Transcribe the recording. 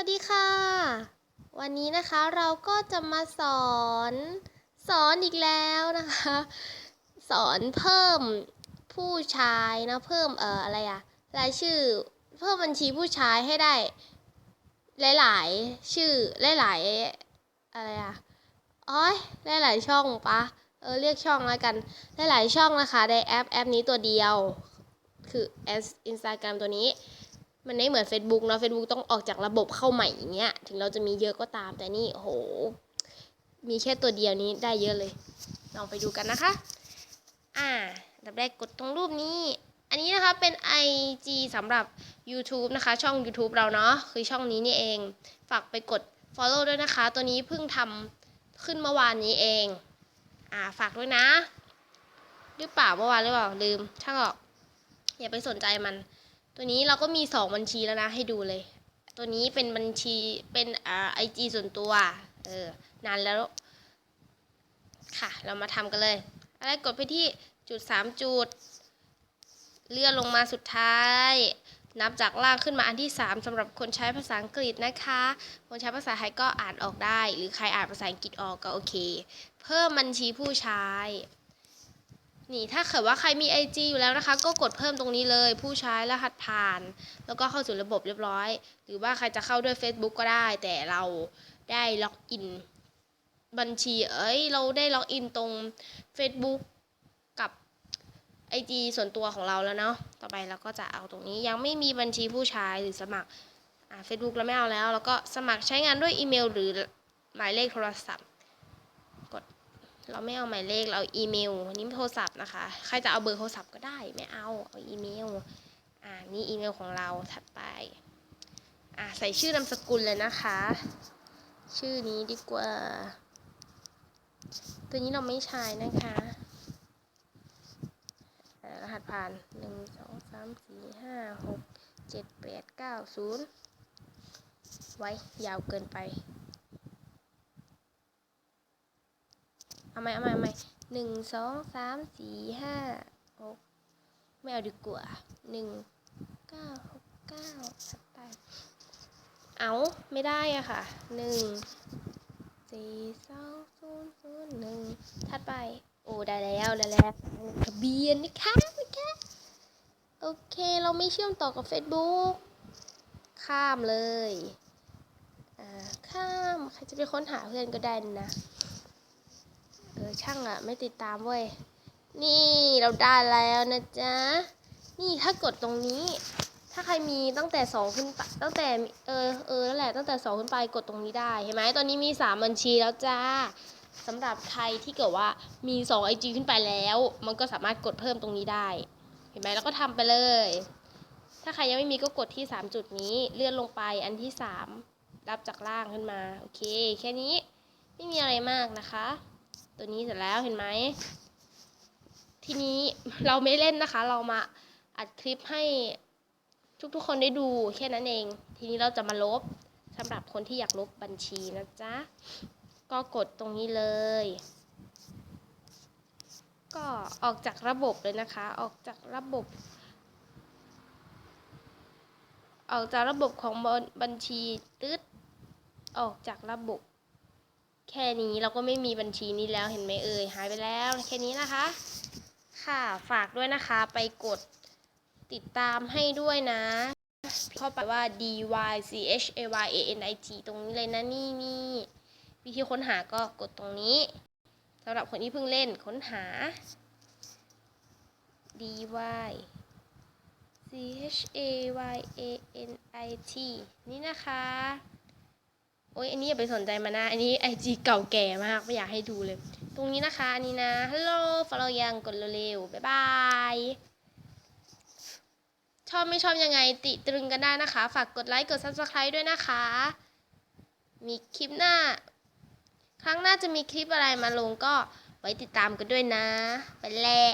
วัสดีค่ะ วันนี้นะคะเราก็จะมาสอนสอนอีกแล้วนะคะ สอนเพิ่มผู้ชายนะเพิ่มเอ่ออะไรอะรายชื่อเพิ่มบัญชีผู้ชายให้ได้ หลาย ๆ ชื่อหลายๆอะไรอะอ้อยหลาย ๆ ช่องปะเออเรียกช่องแล้วกันหลาย ๆ ช่องนะคะในแอปแอปนี้ตัวเดียว คือแอสอินสตาแกรมตัวนี้ มันไม่เหมือน Facebook เนาะ Facebook ต้องออกจากระบบเข้าใหม่อย่างเงี้ย ถึงเราจะมีเยอะก็ตาม แต่นี่โห มีแค่ตัวเดียวนี้ได้เยอะเลย ลองไปดูกันนะคะ อ่าดับแรกกดตรงรูปนี้ อันนี้นะคะเป็น IG สำหรับ YouTube นะคะ ช่อง YouTube เราเนาะ คือช่องนี้นี่เอง ฝากไปกด follow ด้วยนะคะ ตัวนี้เพิ่งทำขึ้นเมื่อวานนี้เอง อ่า ฝากด้วยนะ หรือเปล่าเมื่อวานหรือเปล่า ลืม ช่างออก อย่าไปสนใจมัน ตัวนี้เราก็มีสองบัญชีแล้วนะให้ดูเลย ตัวนี้เป็นบัญชีเป็นอ่าไอจีส่วนตัวเออนานแล้วค่ะ เรามาทำกันเลยอะไรกดไปที่จุดสามจุด เลื่อนลงมาสุดท้าย นับจากล่างขึ้นมาอันที่ 3สำหรับคนใช้ภาษาอังกฤษนะคะ คนใช้ภาษาไทยก็อ่านออกได้ หรือใครอ่านภาษาอังกฤษออกก็โอเค เพิ่มบัญชีผู้ใช้ นี่ถ้าเกิดว่าใครมี IG อยู่แล้วนะคะ ก็กดเพิ่มตรงนี้เลย ผู้ใช้รหัสผ่าน แล้วก็เข้าสู่ระบบเรียบร้อย หรือว่าใครจะเข้าด้วย Facebook ก็ได้ แต่เราได้ล็อกอินบัญชี เอ้ย เราได้ล็อกอินตรง Facebook กับ IG ส่วนตัวของเราแล้วเนาะ ต่อไปเราก็จะเอาตรงนี้ยังไม่มีบัญชีผู้ใช้หรือสมัคร อ่า Facebook เราไม่เอาแล้ว แล้วก็สมัครใช้งานด้วยอีเมล หรือหมายเลขโทรศัพท์ เราไม่เอาหมายเลขเราอีเมลอันนี้โทรศัพท์นะคะ ใครจะเอาเบอร์โทรศัพท์ก็ได้ไม่เอาเอาอีเมลอ่านี่อีเมลของเราถัดไปอ่าใส่ชื่อนามสกุลเลยนะคะ ชื่อนี้ดีกว่า ตัวนี้เราไม่ใช้นะคะรหัสผ่านหนึ่งสองสามสี่ห้าหกเจ็ดแปดเก้าศูนย์ไว้ยาวเกินไป เอาไหมเอาไหมเอาไหมหนึ่งสองสามสี่ห้าหกไม่เอาดีกว่าหนึ่งเก้าหกเก้าถัดไปเอาไม่ได้อะค่ะหนึ่งสี่สองศูนย์ศูนย์หนึ่งถัดไป โอ้ได้แล้วได้แล้วทะเบียนนะคะนะคะโอเคเราไม่เชื่อมต่อกับ Facebook ข้ามเลย อ่า ข้าม ใครจะไปค้นหาเพื่อนก็ได้นะ เออช่างอะไม่ติดตามเว้ย นี่เราได้แล้วนะจ๊ะ นี่ถ้ากดตรงนี้ ถ้าใครมีตั้งแต่สองขึ้นไปตั้งแต่เออเออนั่นแหละตั้งแต่สองขึ้นไปกดตรงนี้ได้เห็นไหมตอนนี้มีสามบัญชีแล้วจ้าสำหรับใครที่เกิดว่ามีสองไอจีขึ้นไปแล้ว มันก็สามารถกดเพิ่มตรงนี้ได้ เห็นไหมแล้วก็ทำไปเลย ถ้าใครยังไม่มีก็กดที่สามจุดนี้เลื่อนลงไปอันที่สามรับจากล่างขึ้นมา โอเค แค่นี้ไม่มีอะไรมากนะคะ ตัวนี้เสร็จแล้วเห็นไหม ทีนี้เราไม่เล่นนะคะ เรามาอัดคลิปให้ทุกๆคนได้ดูแค่นั้นเอง ทีนี้เราจะมาลบสำหรับคนที่อยากลบบัญชีนะจ๊ะ ก็กดตรงนี้เลย ก็ออกจากระบบเลยนะคะ ออกจากระบบ ออกจากระบบของบัญชีตึ๊ดออกจากระบบ แค่นี้เราก็ไม่มีบัญชีนี้แล้วเห็นไหมเอ่ยหายไปแล้วแค่นี้นะคะ ค่ะฝากด้วยนะคะไปกดติดตามให้ด้วยนะ เข้าไปว่า d y c h a y a n i t ตรงนี้เลยนะนี่นี่วิธีค้นหาก็กดตรงนี้สำหรับคนที่เพิ่งเล่นค้นหา d y c h a y a n i t นี่นะคะ โอ้ยอันนี้อย่าไปสนใจมันนะ อันนี้ไอจีเก่าแก่มาก ไม่อยากให้ดูเลย ตรงนี้นะคะ อันนี้นะฮัลโหลฟอลโลยังกดเร็วๆบ๊ายบายชอบไม่ชอบยังไงติตรึงกันได้นะคะ ฝากกดไลค์กด subscribe ด้วยนะคะ มีคลิปหน้า ครั้งหน้าจะมีคลิปอะไรมาลงก็ไว้ติดตามกันด้วยนะ ไปแล้ว